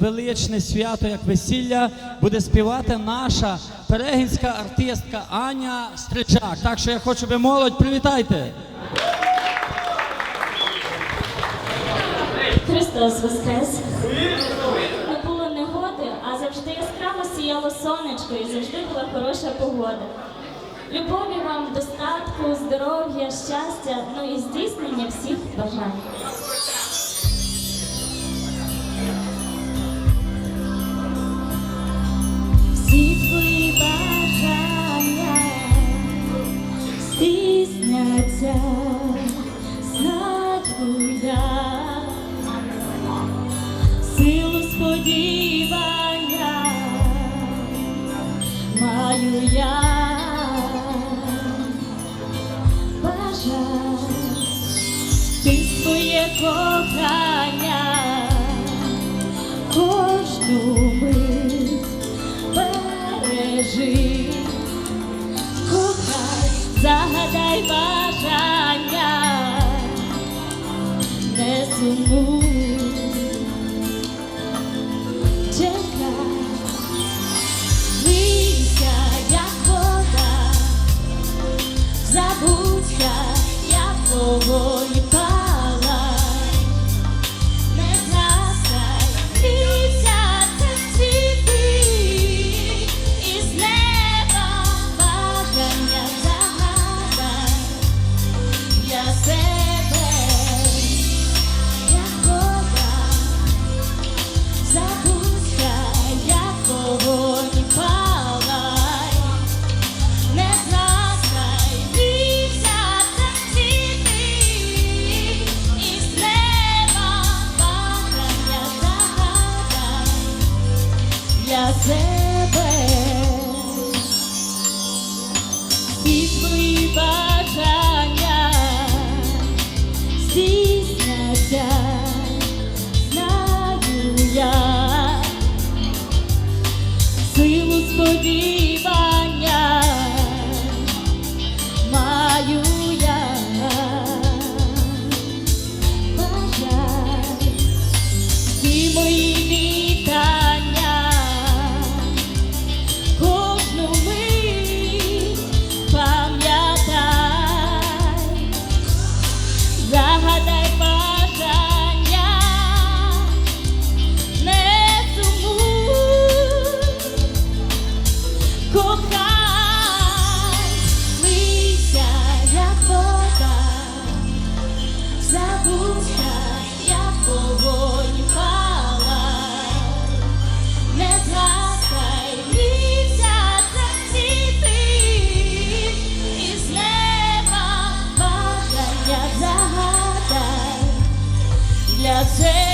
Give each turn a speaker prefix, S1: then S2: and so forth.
S1: величне свято, як весілля, буде співати наша перегінська артистка Аня Стричак. Так що я хочу би молодь, привітайте.
S2: Христос Воскрес! Не було негоди, а завжди яскраво сіяло сонечко і завжди була хороша погода. Любові вам, достатку, здоров'я, щастя, ну і здійснення всіх бажань. Здійсняться, знаю я силу сподівання. Маю я бажаю ти своє кохання кожну для. І твої бажання здійсняться, знаю я, силу сподівання кохай, мийся, як вода, забудься, як вогонь не згасай, мийся, зацвіти, і з неба бажання загадай для тебе.